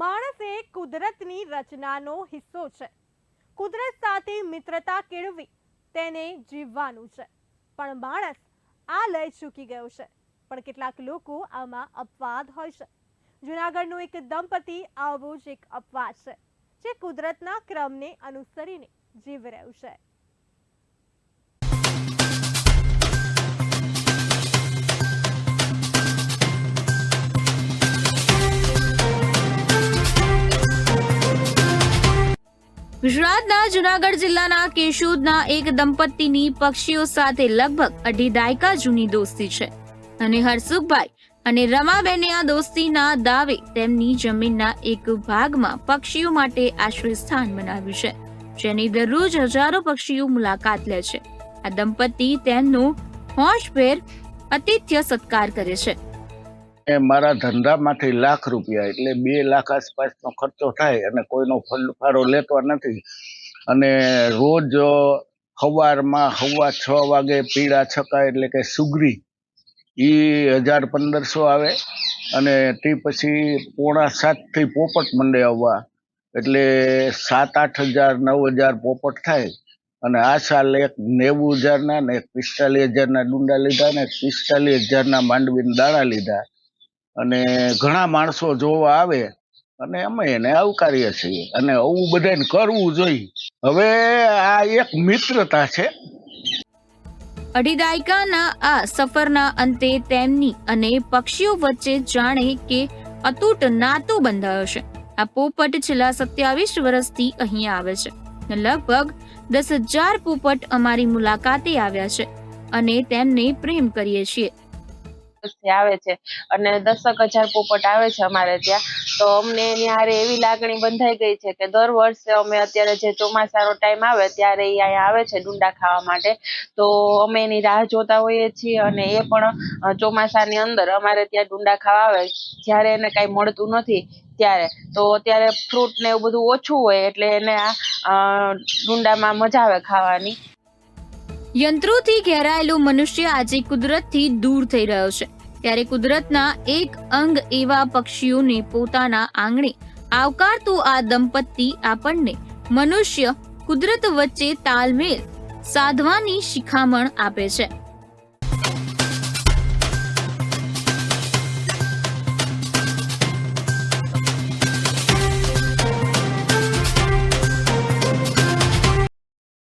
માણસ એ કુદરતની રચનાનો હિસ્સો છે. કુદરત સાથે મિત્રતા કેળવી તેને જીવવાનું છે. પણ માણસ આ લય ચૂકી ગયો છે. પણ કેટલાક લોકો આમાં અપવાદ હોય છે. જુનાગઢનું એક દંપતી આવો જ એક અપવાદ છે, જે કુદરતના ક્રમને અનુસરીને જીવી રહ્યું છે. ગુજરાતના જુનાગઢ જિલ્લાના કેશોદના એક દંપતીની પક્ષીઓ સાથે લગભગ અઢી દાયકા જૂની દોસ્તી છે. અને હરસુખભાઈ અને રમાબેને આ દોસ્તીના દાવે તેમની જમીનના એક ભાગમાં પક્ષીઓ માટે આશ્રય સ્થાન બનાવ્યું છે, જેની દરરોજ હજારો પક્ષીઓ મુલાકાત લે છે. આ દંપતી તેમનું હોશભેર આતિથ્ય સત્કાર કરે છે. મારા ધંધામાંથી લાખ રૂપિયા, એટલે બે લાખ આસપાસનો ખર્ચો થાય અને કોઈનો ફાળો લેતો નથી. અને રોજ સવારમાં સવા છ વાગે પીળા છકા એટલે કે સુગરી એ હજાર પંદરસો આવે અને તે પછી પોણા સાતથી પોપટ મંડે આવવા. એટલે સાત, આઠ હજાર, નવ હજાર પોપટ થાય અને આ સાલ એક નેવું હજારના ને એક પિસ્તાલીસ હજારના ડુંડા લીધા ને પિસ્તાલીસ હજારના માંડવીના દાણા લીધા. અને ઘણા માણસો જોવા આવે અને અમે એને આવકારીએ છીએ. અને આવું બધાને કરવું જોઈએ. હવે આ એક મિત્રતા છે. અઢી દાયકાના આ સફરના અંતે તેમની અને પક્ષીઓ વચ્ચે જાણે કે અતૂટ નાતો બંધાયો છે. આ પોપટ છેલ્લા સત્યાવીસ વર્ષથી અહીં આવે છે. લગભગ દસ હજાર પોપટ અમારી મુલાકાતે આવ્યા છે. અને તેમને પ્રેમ કરીએ છીએ. વર્ષથી આવે છે અને દસક હજાર પોપટ આવે છે અમારે ત્યાં. તો અમને એની હારે એવી લાગણી બંધાઈ ગઈ છે કે દર વર્ષે અમે અત્યારે જે ચોમાસાનો ટાઈમ આવે ત્યારે એ અહીંયા આવે છે ડુંડા ખાવા માટે. તો અમે એની રાહ જોતા હોઈએ છીએ અને એ પણ ચોમાસાની અંદર અમારે ત્યાં ડુંડા ખાવા આવે. જ્યારે એને કાંઈ મળતું નથી ત્યારે. તો ત્યારે ફ્રૂટ ને એવું બધું ઓછું હોય એટલે એને આ ડુંડામાં મજા આવે ખાવાની. યંત્રોથી ઘેરાયેલું મનુષ્ય આજે કુદરતથી દૂર થઈ રહ્યો છે. ત્યારે કુદરતના એક અંગ એવા પક્ષીઓને પોતાના આંગણે આવકારતું આ દંપતી આપણને મનુષ્ય કુદરત વચ્ચે તાલમેલ સાધવાની શિખામણ આપે છે.